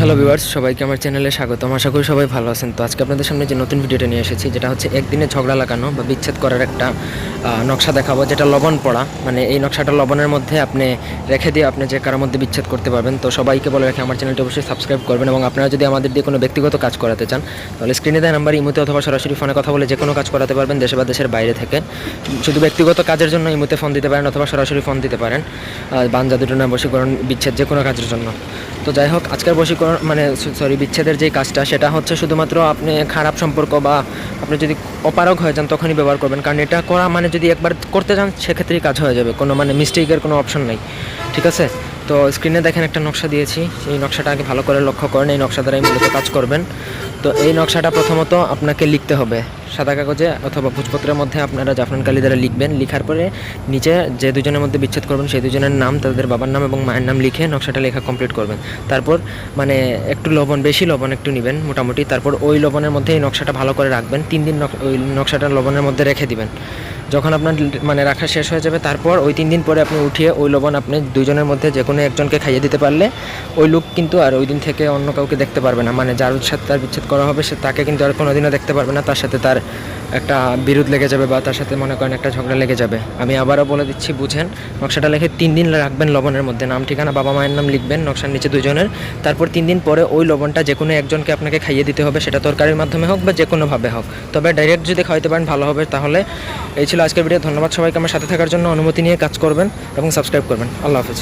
Hello viewers সবাইকে আমার চ্যানেলে স্বাগতম। আশা করি সবাই ভালো আছেন। তো আজকে আপনাদের সামনে যে নতুন ভিডিওটা নিয়ে এসেছি, যেটা হচ্ছে একদিনে ঝগড়া লাগানো বা বিচ্ছেদ করার একটা নকশা দেখাবো, যেটা লবণ পড়া। মানে এই নকশাটা লবণের মধ্যে আপনি রেখে দিয়ে আপনি যে কারোর মধ্যে বিচ্ছেদ করতে পারবেন, তো সবাইকে বলে রাখি, আমার চ্যানেলটি অবশ্যই সাবস্ক্রাইব করবেন এবং আপনারা যদি আমাদের দিয়ে কোনো ব্যক্তিগত কাজ করাতে চান, তাহলে স্ক্রিনে দেয় নাম্বার ইমুতে অথবা সরাসরি ফোনে কথা বলে যে কোনো কাজ করাতে পারবেন, দেশে বা দেশের বাইরে থেকে। শুধু ব্যক্তিগত কাজের জন্য ইমুতে ফোন দিতে পারেন অথবা সরাসরি ফোন দিতে পারেন। বাঞ্জা দুটো না, বশীকরণ, বিচ্ছেদ যে কোনো কাজের জন্য। তো যাই হোক, আজকের বশীকরণ মানে সরি বিচ্ছেদের যে কাজটা, সেটা হচ্ছে শুধুমাত্র আপনি খারাপ সম্পর্ক বা আপনি যদি অপারগ হয়ে যান, তখনই ব্যবহার করবেন। কারণ এটা করা মানে যদি একবার করতে যান, সেক্ষেত্রেই কাজ হয়ে যাবে। কোনো মানে মিস্টেকের কোনো অপশন নেই। ঠিক আছে? তো স্ক্রিনে দেখেন একটা নকশা দিয়েছি। এই নকশাটা আগে ভালো করে লক্ষ্য করেন। এই নকশা দ্বারাই মূলত কাজ করবেন। তো এই নকশাটা প্রথমত আপনাকে লিখতে হবে। সাদা কাগজে অথবা ভোজপত্রের মধ্যে আপনারা জাফরান কালি দ্বারা লিখবেন। লিখার পরে নিচে যে দুজনের মধ্যে বিচ্ছেদ করবেন, সেই দুজনের নাম, তাদের বাবার নাম এবং মায়ের নাম লিখে নকশাটা লেখা কমপ্লিট করবেন। তারপর মানে একটু লবণ, বেশি লবণ একটু নেবেন মোটামুটি। তারপর ওই লবণের মধ্যে এই নকশাটা ভালো করে রাখবেন। তিন দিন ওই নকশাটা লবণের মধ্যে রেখে দিবেন। যখন আপনার মানে রাখা শেষ হয়ে যাবে, তারপর ওই তিন দিন পরে আপনি উঠিয়ে ওই লবণ আপনি দুজনের মধ্যে যে কোনো একজনকে খাইয়ে দিতে পারলে ওই লোক কিন্তু আর ওই দিন থেকে অন্য কাউকে দেখতে পারবে না। মানে যার সাথে তার বিচ্ছেদ করা হবে, সে তাকে কিন্তু আর কোনোদিনও দেখতে পারবে না। তার সাথে তার একটা বিরোধ লেগে যাবে বা তার সাথে মনে করেন একটা ঝগড়া লেগে যাবে। আমি আবারও বলে দিচ্ছি, বুঝেন, নকশাটা লিখে তিন দিন রাখবেন লবণের মধ্যে। নাম, ঠিকানা, বাবা মায়ের নাম লিখবেন, নকশার নিচে দুজনের তারপর তিন দিন পরে ওই লবণটা যে কোনো একজনকে আপনাকে খাইয়ে দিতে হবে, সেটা তরকারির মাধ্যমে হোক বা যে কোনোভাবে হোক। তবে ডাইরেক্ট যদি খাওয়াতে পারেন, ভালো হবে। তাহলে এই ছিল আজকের ভিডিও। ধন্যবাদ সবাইকে। আমার সাথে থাকার জন্য অনুমতি নিয়ে কাজ করবেন এবং সাবস্ক্রাইব করবেন। আল্লাহ হাফিজ।